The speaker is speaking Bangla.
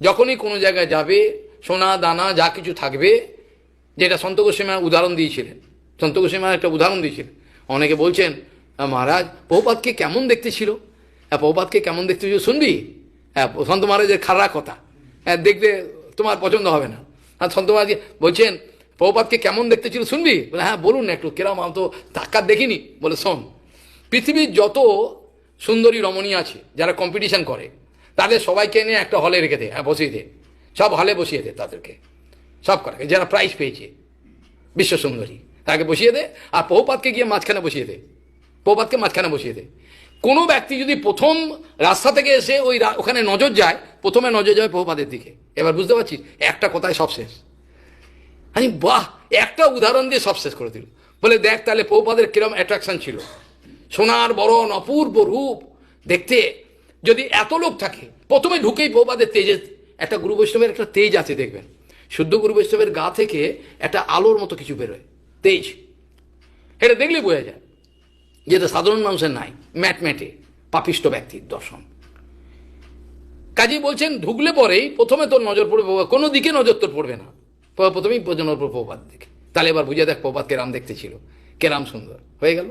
যখনই কোনো জায়গায় যাবে, সোনা, দানা, যা কিছু থাকবে, যেটা সন্ত উদাহরণ দিয়েছিলেন। সন্ত গোস্বামী একটা উদাহরণ দিয়েছিলেন। অনেকে বলছেন মহারাজ বহুপাতকে কেমন দেখতে ছিল? হ্যাঁ বহুপাতকে কেমন দেখতে ছিল শুনবি? হ্যাঁ সন্ত মহারাজের খারাপ কথা। হ্যাঁ দেখতে তোমার পছন্দ হবে না। আর সন্ত মহারাজ বলছেন বহুপাতকে কেমন দেখতে ছিল শুনবি? বলে হ্যাঁ বলুন একটু, কিরম? আমি তো তাকার দেখিনি। বলে, শোন, পৃথিবীর যত সুন্দরী রমণী আছে, যারা কম্পিটিশন করে তাদের সবাইকে নিয়ে একটা হলে রেখে দে হ্যাঁ বসিয়ে দে। সব হলে বসিয়ে দে তাদেরকে। সব করাকে, যারা প্রাইজ পেয়েছে, বিশ্ব সুন্দরী, তাকে বসিয়ে দে, আর পৌপাতকে গিয়ে মাঝখানে বসিয়ে দে। পৌপাতকে মাঝখানে বসিয়ে দে। কোনো ব্যক্তি যদি প্রথম রাস্তা থেকে এসে ওই ওখানে নজর যায়, প্রথমে নজর যাবে পৌপাতের দিকে। এবার বুঝতে পারছিস, একটা কথায় সব শেষ। আমি বাহ, একটা উদাহরণ দিয়ে সব শেষ করে দিল। বলে দেখ তাহলে পৌপাদের কিরম অ্যাট্রাকশন ছিল। সোনার বরণ, অপূর্ব রূপ, দেখতে যদি এত লোক থাকে, প্রথমে ঢুকেই পৌপাদের তেজে একটা গুরু বৈষ্ণবের একটা তেজ আছে দেখবেন। শুদ্ধ গুরু বৈষ্ণবের গা থেকে একটা আলোর মতো কিছু বেরোয়, তেজ। এটা দেখলেই বোঝা যায় যেটা সাধারণ মানুষের নাই, ম্যাট ম্যাটে, পাপিষ্ট ব্যক্তির দর্শন। কাজেই বলছেন, ঢুকলে পরেই প্রথমে তোর নজর পড়বে কোনো দিকে নজর তোর পড়বে না। প্রথমেই নজর পড়বে প্রভাত দিকে। তাহলে এবার বুঝে দেখ প্রবাদ কেরাম দেখতে ছিল। কেরাম সুন্দর। হয়ে গেল?